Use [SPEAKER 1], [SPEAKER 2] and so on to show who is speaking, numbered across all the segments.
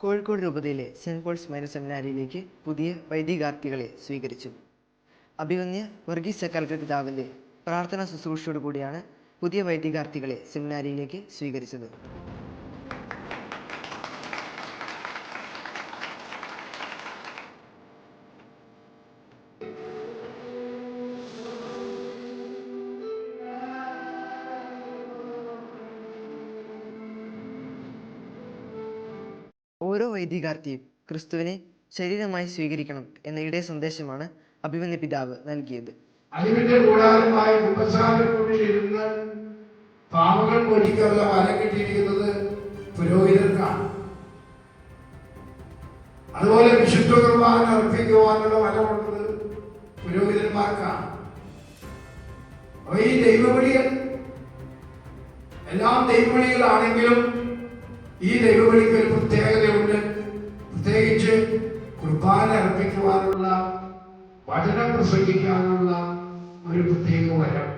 [SPEAKER 1] കോഴിക്കോട് രൂപതയിലെ saint Paul's minor സെമിനാരിയിലേക്ക് പുതിയ വൈദികാർത്ഥികളെ സ്വീകരിച്ചു. അഭിമന്യ വർഗീസ് ചക്കാലക്കൽ പിതാവിന്റെ പ്രാർത്ഥനാ ശുശ്രൂഷയോടുകൂടിയാണ് പുതിയ വൈദികാർത്ഥികളെ സെമിനാരിയിലേക്ക് സ്വീകരിച്ചത്. ഓരോ വൈദികാർത്ഥിയും ക്രിസ്തുവിനെ ശരീരമായി സ്വീകരിക്കണം എന്ന ഇടയ സന്ദേശമാണ് അഭിമന്യ പിതാവ് നൽകിയത്.
[SPEAKER 2] അതിന്റെ കൂടാരമായ കുമ്പസാരക്കുള്ളിലിരുന്ന് പാപങ്ങൾ പൊടിക്കുള്ള വല കിട്ടിയിരിക്കുന്നത് പുരോഹിതർക്കാണ്. അതുപോലെ വിശുദ്ധ കുർബാന അർപ്പിക്കുവാനുള്ള വരമുള്ളത് പുരോഹിതന്മാർക്കാണ്. അപ്പൊ ഈ ദൈവവിളികൾ എല്ലാം ദൈവവിളികളാണെങ്കിലും ഈ ദൈവവിളിക്ക് ഒരു പ്രത്യേകതയുണ്ട് പ്രത്യേകിച്ച് കുർബാന അർപ്പിക്കുവാനുള്ള വചനം പ്രസംഗിക്കാനുള്ള ഒരു പ്രത്യേക വരം.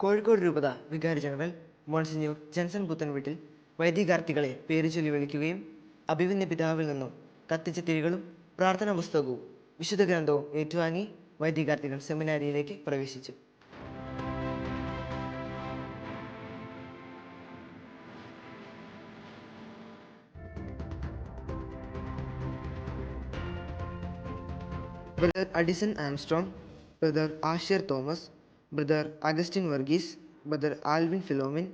[SPEAKER 1] കോഴിക്കോട് രൂപത വികാരി ജനറൽ മോൺസിഞ്ഞൂർ ജൻസൺ പുത്തൻ വീട്ടിൽ വൈദികാർത്ഥികളെ പേര് ചൊല്ലി വിളിക്കുകയും അഭിമന്യ പിതാവിൽ നിന്നും കത്തിച്ച തിരികളും പ്രാർത്ഥനാ പുസ്തകവും വിശുദ്ധ ഗ്രന്ഥവും ഏറ്റുവാങ്ങി വൈദികാർത്ഥികൾ സെമിനാരിയിലേക്ക് പ്രവേശിച്ചു. Brother Addison Armstrong brother Ashir Thomas brother Augustine Varghese brother Alvin Philomin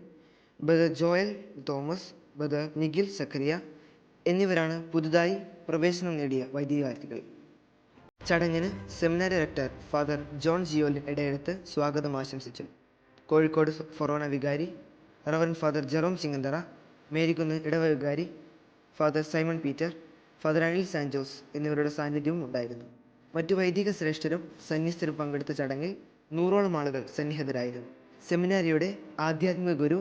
[SPEAKER 1] brother Joel Thomas brother Nikhil Zachariah എന്നിവരാണ് പുതുതായി പ്രവേശനം നേടിയ വൈദികാർത്ഥികൾ ചടങ്ങിന് seminary director father John Geolin ഇടയെടുത്ത് സ്വാഗതം ആശംസിച്ചു. കോഴിക്കോട് ഫൊറോണ വികാരി റവൻ ഫാദർ ജെറോം ചിങ്ങന്തറ മേരിക്കുന്ന് ഇടവ വികാരി father Simon Peter father Anil Sanjose എന്നിവരുടെ സാന്നിധ്യവും ഉണ്ടായിരുന്നു. മറ്റു വൈദിക ശ്രേഷ്ഠരും സന്യസ്തരും പങ്കെടുത്ത ചടങ്ങിൽ നൂറോളം ആളുകൾ സന്നിഹിതരായിരുന്നു. സെമിനാരിയുടെ ആധ്യാത്മിക ഗുരു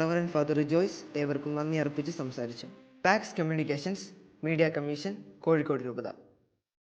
[SPEAKER 1] റവറൻ ഫാദർ ജോയ്സ് ഏവർക്കും നന്ദി അർപ്പിച്ച് സംസാരിച്ചു. Pax communications media commission Kozhikode രൂപത.